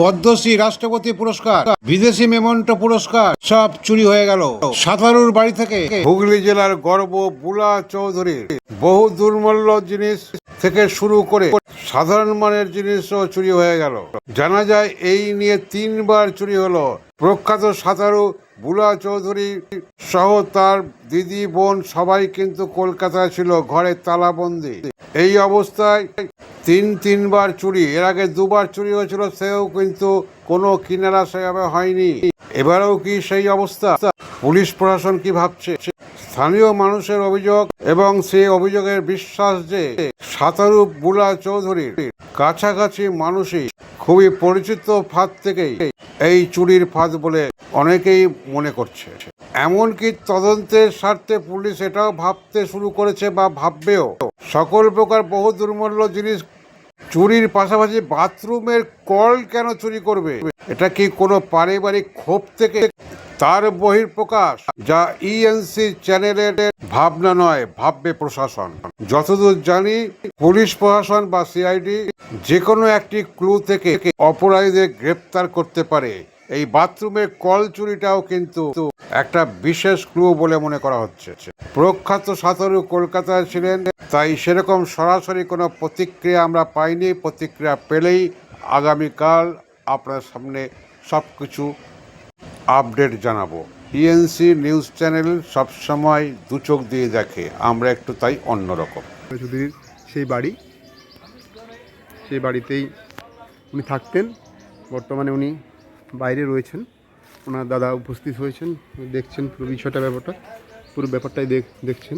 পদ্মশ্রী রাষ্ট্রপতি পুরস্কার, বিদেশি মেমন্টো পুরস্কার, সব চুরি হয়ে গেল। সাঁতারুর বাড়ি থেকে হুগলি জেলার গর্ব বুলা চৌধুরীর বহু দুর্মূল্য জিনিস থেকে শুরু করে সাধারণ মানের জিনিসও চুরি হয়ে গেল। জানা যায় এই নিয়ে তিনবার চুরি হলো। প্রখ্যাত সাঁতারু বুলা চৌধুরী সহ তার দিদি, বোন সবাই কিন্তু কলকাতায় ছিল, ঘরে তালাবন্দি। এই অবস্থায় তিন, তিনবার চুরি। এর আগে দুবার চুরি হয়েছিল, সেও কিন্তু কোনো কিনারা সেভাবে হয়নি। এবারেও কি সেই অবস্থা? পুলিশ প্রশাসন কি ভাবছে? স্থানীয় মানুষের অভিযোগ এবং সেই অভিযোগের বিশ্বাস যে সাঁতারু বুলা চৌধুরীর কাছাকাছি মানুষই খুবই পরিচিত ফাঁদ থেকেই এই চুরির ফাঁদ বলে অনেকেই মনে করছে। এমনকি তদন্তের স্বার্থে পুলিশ এটাও ভাবতে শুরু করেছে বা ভাববেও। সকল প্রকার বহু দুর্মূল্য জিনিস চুরির পাশাপাশি বাথরুমের কল কেন চুরি করবে? এটা কি কোনো পারিবারিক ক্ষোভ থেকে? তার বহির প্রকাশ যা ইএনসি চ্যানেলের ভাবনা নয়, ভাববে প্রশাসন। যতদূর জানি, পুলিশ প্রশাসন বা সিআইডি যে কোনো একটি ক্লু থেকে অপরাধীদের গ্রেপ্তার করতে পারে। এই বাথরুমের কল চুরিটাও কিন্তু একটা বিশেষ ক্লু বলে মনে করা হচ্ছে। প্রখ্যাত সাঁতারু কলকাতায় ছিলেন, তাই সেরকম সরাসরি কোনো প্রতিক্রিয়া আমরা পাইনি। প্রতিক্রিয়া পেলেই আগামীকাল আপনার সামনে সব কিছু আপডেট জানাব। ইএনসি নিউজ চ্যানেল সবসময় দু চোখ দিয়ে দেখে, আমরা একটু তাই অন্যরকম চৌধুরীর সেই বাড়ি, সেই বাড়িতেই উনি থাকতেন, বর্তমানে উনি বাইরে রয়েছেন। ওনার দাদা উপস্থিত হয়েছেন। দেখছেন পুরো বিষয়টা ব্যাপারটা। পুরো ব্যাপারটাই দেখ দেখছেন।